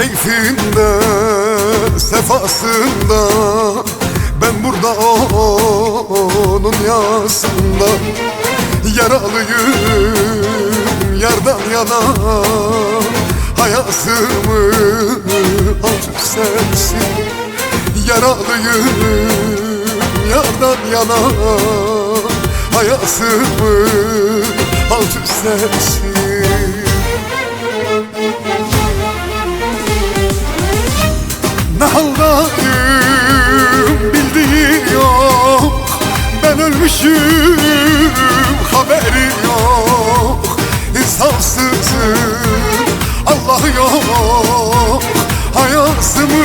keyfinde sefasında. Ben burada onun yasında. Yaralıyım yardan yana. Hayatımı üst sensin. Yaralıyım yardan yana. Hayatımı üst sensin Ne haldayım bildiği yok. Ben ölmüşüm haberi yok. İnsafsızım Allah yok. Hayatımı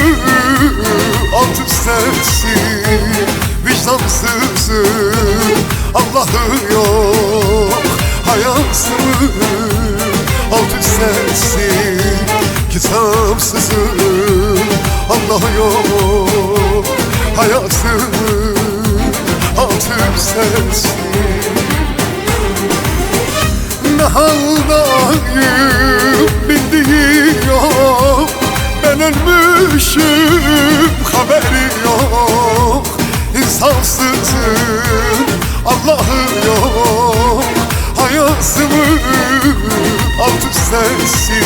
alt üst sensin Vicdansızım Allah'ı yok. Hayatımı alt üst sensin Kitapsızım Allah yok Hayatımı alt üst sensin. Ne haldayım bildiği yok Ben ölmüşüm haberi yok. İnsafsızım Allah'ı yok. Hayatımı alt üst sensin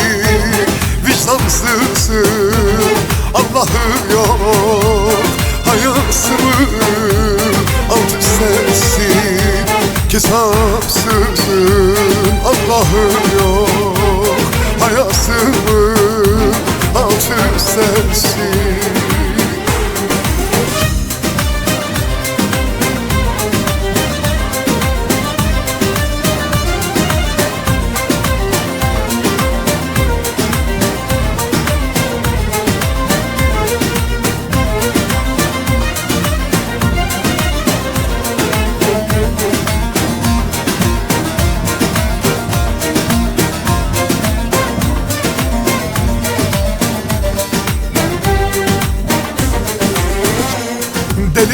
Vicdansızım yok Hayatımı alt üst sensin Kitapsızım Allah'ım yok. Hayatımı alt üst sensin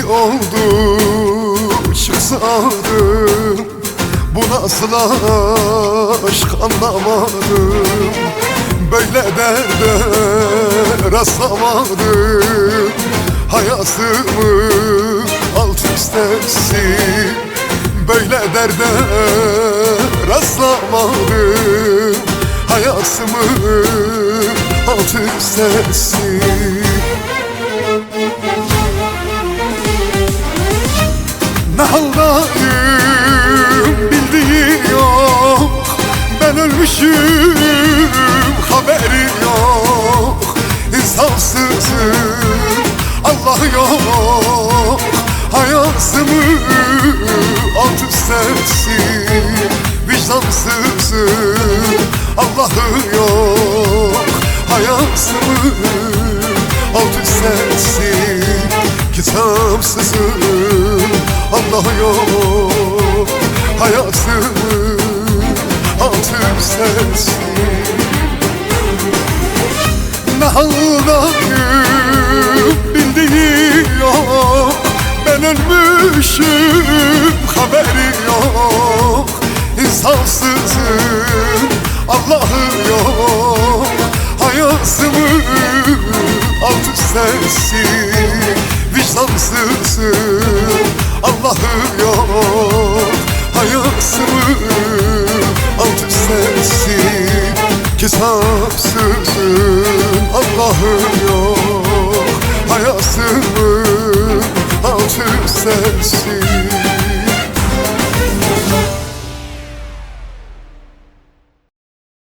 oldum çıksadım Bu nasıl aşk anlamadım. Böyle derde rastlamadım. Hayatımı alt üst Böyle derde rastlamadım. Hayatımı alt üst etsin haldayım bildiği yok. Ben ölmüşüm haberi yok. İnsafsızım Allah yok. Hayatımı alt üst sensin Vicdansızım Allah'ı yok. Hayatımı alt üst sensin Kitapsızım Allah yok Hayatımı alt üst sensin. Ne haldayım bildiği yok. Ben ölmüşüm haberi yok. İnsafsızım Allah'ı yok. Hayatımı alt üst sensin. Vicdansızım Allah'ım yok Hayatımın alt üstesin Kitapsızım Allah'ım yok Hayatımın alt üstesin